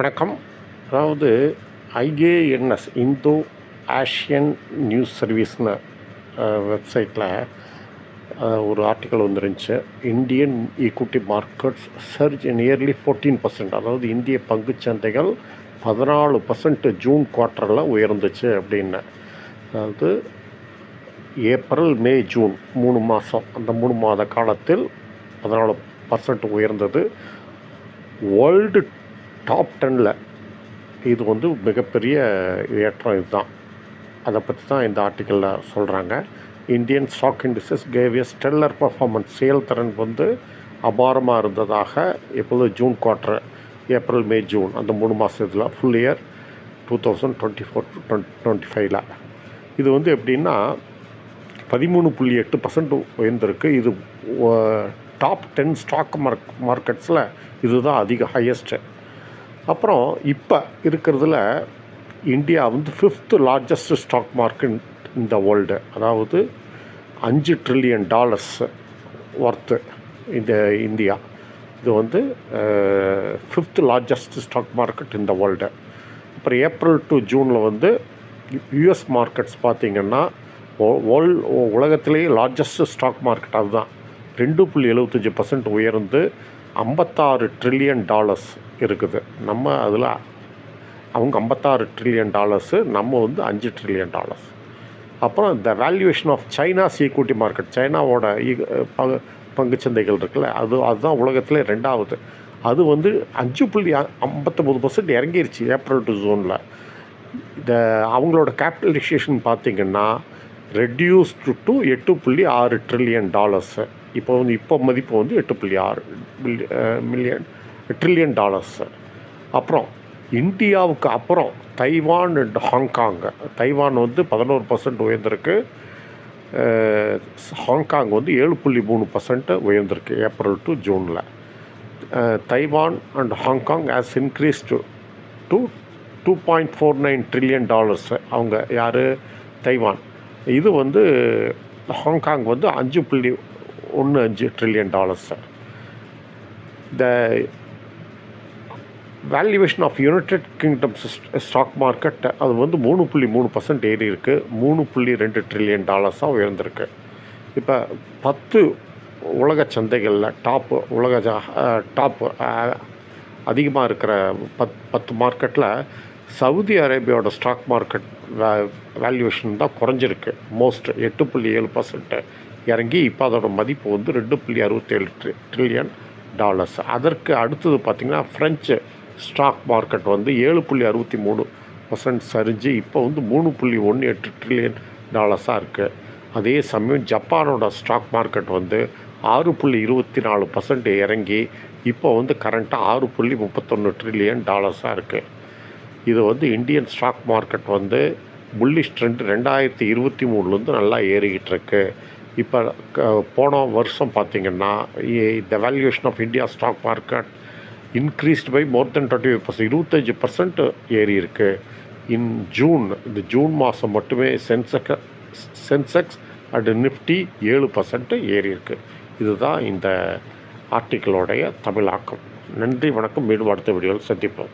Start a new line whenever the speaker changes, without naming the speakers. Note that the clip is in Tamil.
வணக்கம். அதாவது ஐஏஎன்எஸ் இந்தோ ஆஷியன் நியூஸ் சர்வீஸ்னு வெப்சைட்டில் ஒரு ஆர்டிக்கல் வந்துருந்துச்சு. Indian equity markets surge nearly fourteen percent அதாவது இந்திய பங்குச் சந்தைகள் பதினாலு பர்சன்ட் ஜூன் குவார்ட்டரில் உயர்ந்துச்சு அப்படின்னு. அதாவது ஏப்ரல் மே ஜூன் மூணு மாதம் அந்த மூணு மாத காலத்தில் பதினாலு பர்சன்ட் உயர்ந்தது. வேர்ல்டு டாப் டென்னில் இது வந்து மிகப்பெரிய ஏற்றம் இதுதான். அதை பற்றி தான் இந்த ஆர்டிக்கலில் சொல்கிறாங்க Indian stock indices gave a stellar performance செயல்திறன் வந்து அபாரமாக இருந்ததாக எப்போது June quarter April May June அந்த மூணு மாதத்தில் full year two thousand twenty four to twenty ஃபைவ்ல இது வந்து எப்படின்னா பதிமூணு புள்ளி எட்டு பர்சன்ட் உயர்ந்திருக்கு. இது டாப் டென் ஸ்டாக் மார்க் மார்க்கெட்ஸில் இதுதான் அதிக ஹையஸ்ட்டு அப்புறம் இப்போ இருக்கிறதுல இந்தியா வந்து ஃபிஃப்த்து லார்ஜஸ்ட் ஸ்டாக் மார்க்கெட் இந்த வேர்ல்டு அதாவது அஞ்சு ட்ரில்லியன் டாலர்ஸ் ஒர்த்து இந்த இந்தியா இது வந்து ஃபிஃப்த் லார்ஜஸ்ட் ஸ்டாக் மார்க்கெட் இந்த வேர்ல்டு அப்புறம் ஏப்ரல் டு ஜூனில் வந்து யூஎஸ் மார்க்கெட்ஸ் பார்த்திங்கன்னா வேர்ல்ட் உலகத்திலேயே லார்ஜஸ்ட் ஸ்டாக் மார்க்கெட் அதுதான். ரெண்டு புள்ளி எழுபத்தஞ்சி பர்சன்ட் உயர்ந்து ஐம்பத்தாறு ட்ரில்லியன் டாலர்ஸ் இருக்குது. நம்ம அதில் அவங்க ஐம்பத்தாறு ட்ரில்லியன் டாலர்ஸு நம்ம வந்து அஞ்சு ட்ரில்லியன் டாலர்ஸ் அப்புறம் the valuation of China's equity market சைனாவோட பங்கு பங்குச்சந்தைகள் இருக்குல்ல அது அதுதான் உலகத்தில் ரெண்டாவது. அது வந்து அஞ்சு புள்ளி ஐம்பத்தொம்பது பர்சன்ட் இறங்கிருச்சு ஏப்ரல் டு ஜூனில் இந்த அவங்களோட கேபிட்டலைசேஷன் பார்த்திங்கன்னா ரெடியூஸ்டு டு எட்டு புள்ளி ஆறு ட்ரில்லியன் டாலர்ஸு இப்போ வந்து இப்போ மதிப்பு வந்து எட்டு புள்ளி ஆறு மில்லியன் ட்ரில்லியன் டாலர்ஸு அப்புறம் இந்தியாவுக்கு அப்புறம் தைவான் அண்ட் ஹாங்காங்கு தைவான் வந்து பதினோரு பர்சன்ட் உயர்ந்திருக்கு. ஹாங்காங் வந்து ஏழு புள்ளி மூணு பர்சன்ட் உயர்ந்திருக்கு April to ஜூனில். Taiwan and Hong Kong as increase to two two point four nine trillion dollars அவங்க யார்? தைவான். இது வந்து ஹாங்காங் வந்து அஞ்சு புள்ளி ஒன்று அஞ்சு trillion dollars the valuation of United Kingdom's stock market அது வந்து மூணு புள்ளி மூணு பர்சன்ட் ஏறி இருக்குது மூணு புள்ளி ரெண்டு ட்ரில்லியன் டாலர்ஸாக உயர்ந்திருக்கு. இப்போ பத்து உலக சந்தைகளில் டாப்பு உலக டாப்பு அதிகமாக இருக்கிற பத் பத்து மார்க்கெட்டில் சவுதி அரேபியாவோட ஸ்டாக் மார்க்கெட் வேல்யூவேஷன் தான் குறைஞ்சிருக்கு. மோஸ்ட் எட்டு புள்ளி ஏழு பர்சன்ட்டு இறங்கி இப்போ அதோட மதிப்பு வந்து ரெண்டு புள்ளி அறுபத்தேழு ட்ரி ட்ரில்லியன் டாலர்ஸ் அதற்கு அடுத்தது பார்த்திங்கன்னா ஃப்ரெஞ்சு ஸ்டாக் மார்க்கெட் வந்து ஏழு புள்ளி அறுபத்தி மூணு பர்சன்ட் சரிஞ்சு இப்போ வந்து மூணு புள்ளி ஒன்று எட்டு ட்ரில்லியன் டாலர்ஸாக இருக்குது அதே சமயம் ஜப்பானோட ஸ்டாக் மார்க்கெட் வந்து ஆறு புள்ளி இருபத்தி நாலு பர்சன்ட் இறங்கி இப்போ வந்து கரண்ட்டாக ஆறு புள்ளி முப்பத்தொன்று ட்ரில்லியன் டாலர்ஸாக இருக்குது இது வந்து இந்தியன் ஸ்டாக் மார்க்கெட் வந்து புல்லிஷ் ட்ரெண்ட் ரெண்டாயிரத்தி இருபத்தி மூணுலேருந்து நல்லா ஏறிக்கிட்டு இருக்கு இப்போ போன வருஷம் பார்த்திங்கன்னா the valuation of India stock market increased by more than twenty five percent இருபத்தஞ்சி பர்சன்ட் ஏறி இருக்குது இன் ஜூன் இந்த ஜூன் மாதம் மட்டுமே சென்செக் சென்செக்ஸ் அண்ட் நிஃப்டி ஏழு பர்சன்ட்டு ஏறி இருக்குது இதுதான் இந்த ஆர்டிக்கிளோடைய தமிழாக்கம். நன்றி வணக்கம். மீண்டும் அடுத்த வீடியோவில் சந்திப்போம்.